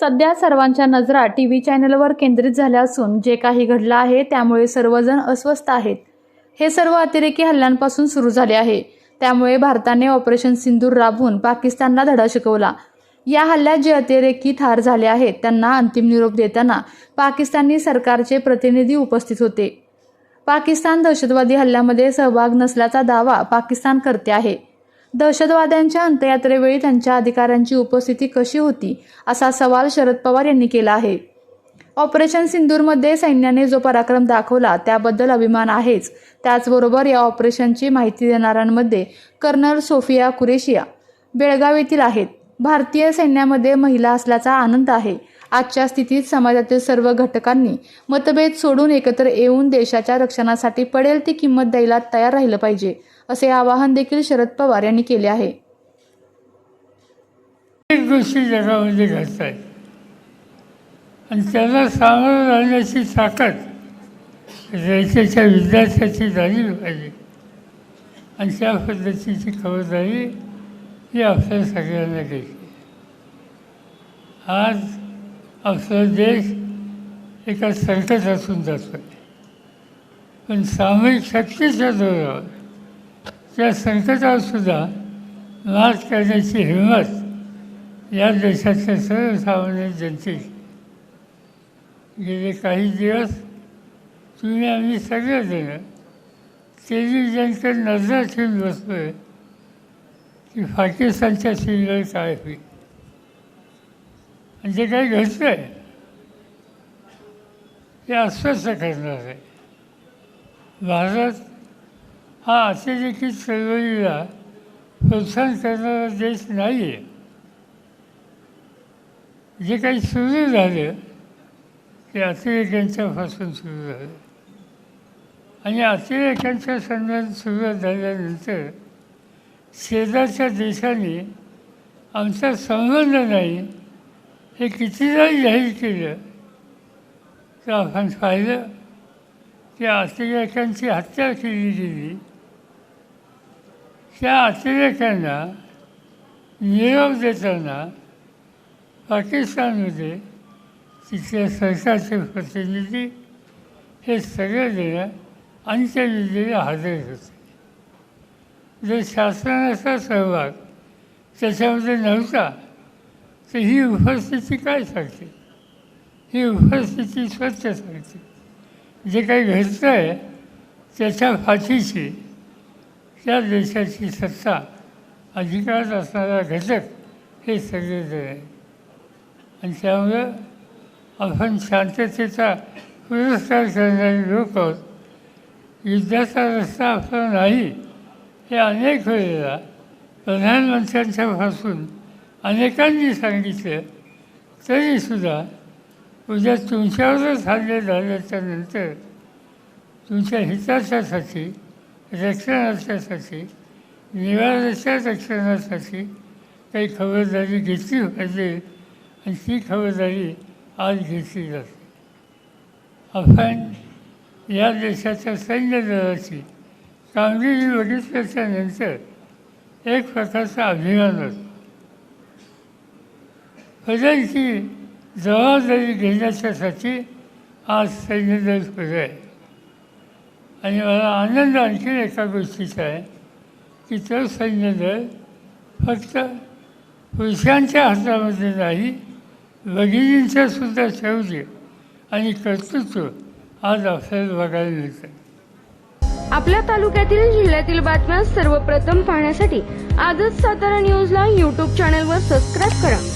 सध्या सर्वांच्या नजरा टी व्ही चॅनलवर केंद्रित झाल्या असून जे काही घडलं आहे त्यामुळे सर्वजण अस्वस्थ आहेत. हे सर्व अतिरेकी हल्ल्यांपासून सुरू झाले आहे. त्यामुळे भारताने ऑपरेशन सिंदूर राबवून पाकिस्तानला धडा शिकवला. या हल्ल्यात जे अतिरेकी ठार झाले आहेत त्यांना अंतिम निरोप देताना पाकिस्तानी सरकारचे प्रतिनिधी उपस्थित होते. पाकिस्तान दहशतवादी हल्ल्यामध्ये सहभाग नसल्याचा दावा पाकिस्तान करते आहे. दहशतवाद्यांच्या अंत्ययात्रेवेळी त्यांच्या अधिकाऱ्यांची उपस्थिती कशी होती असा सवाल शरद पवार यांनी केला आहे. ऑपरेशन सिंदूरमध्ये सैन्याने जो पराक्रम दाखवला त्याबद्दल अभिमान आहेच. त्याचबरोबर या ऑपरेशनची माहिती देणाऱ्यांमध्ये कर्नल सोफिया कुरेशिया बेळगाव येथील आहेत. भारतीय सैन्यामध्ये महिला असल्याचा आनंद आहे. आजच्या स्थितीत समाजातील सर्व घटकांनी मतभेद सोडून एकत्र येऊन देशाच्या रक्षणासाठी पडेल ती किंमत द्यायला तयार राहिलं पाहिजे असे आवाहन देखील शरद पवार यांनी केले आहे. गोष्टी जगामध्ये घडत आहेत आणि त्याला सामोरं जाण्याची ताकद देशाच्या विद्यार्थ्याची झाली पाहिजे. आणि त्या पद्धतीची खबरदारी ही आपल्या सगळ्यांना घ्यायची आज आपला देश एका संकटातून जातो. आहे पण सामूहिक शक्तीच्या जोरावर त्या संकटावर सुद्धा मात करण्याची हिंमत या देशाच्या सर्वसामान्य जनतेची. गेले काही दिवस तुम्ही आम्ही सगळेजण टेलिव्हिजनकडे नजर ठेवून बसलो आहे की पाकिस्तानच्या सीमेवर काय होईल? आणि जे काही घडतं आहे ते अस्वस्थ करणार आहे. भारत हा अतिरेकी चळवळीला प्रोत्साहन करणारा देश नाही आहे जे काही सुरू झालं ते अतिरेक्यांच्यापासून सुरू झालं. आणि अतिरेक्यांच्या संदर्भात सुरुवात झाल्यानंतर शेजारच्या देशाने आमचा संबंध नाही हे कितीदा जाहीर केलं? तर आपण पाहिलं की अतिरेक्यांची हत्या केली गेली. त्या अतिरेक्यांना निरोप देताना पाकिस्तानमध्ये तिथल्या सरकारचे प्रतिनिधी हे सगळेजण अंत्यविधीला हजर होते. जर शासनाचा सहभाग त्याच्यामध्ये नव्हता तर ही उपस्थिती काय सांगते? ही उपस्थिती स्वच्छ सांगते. जे काही घडतं आहे त्याच्या फाशीशी त्या देशाची सत्ता अधिकारात असणारा घटक हे सगळेजण आहे आणि त्यामुळं आपण शांततेचा पुरस्कार करणारे लोक आहोत युद्धाचा रस्ता आपला नाही हे अनेक वेळेला प्रधानमंत्र्यांच्यापासून अनेकांनी सांगितलं तरीसुद्धा उद्या तुमच्यावरच हल्ले झाल्याच्यानंतर तुमच्या हिताच्यासाठी रक्षणाच्यासाठी निवाराच्या रक्षणासाठी काही खबरदारी घेतली पाहिजे आणि ती खबरदारी आज घेतली जाते. आपण या देशाच्या सैन्य दलाची कामगिरी बघितल्याच्या नंतर एक प्रकारचा अभिमान असतो. बदलची जबाबदारी घेण्याच्यासाठी आज सैन्यदल पुढे आहे आणि मला आनंद आणखी एका गोष्टीचा आहे की तो सैन्यदल फक्त पुरुषांच्या हातामध्ये नाही भगिनींच्या सुद्धा शौर्य आणि कर्तृत्व आज आपल्याला बघायला मिळतं आपल्या तालुक्यातील जिल्ह्यातील बातम्या सर्वप्रथम पाहण्यासाठी आजच सातारा न्यूजला यूट्यूब चॅनलवर सबस्क्राईब करा.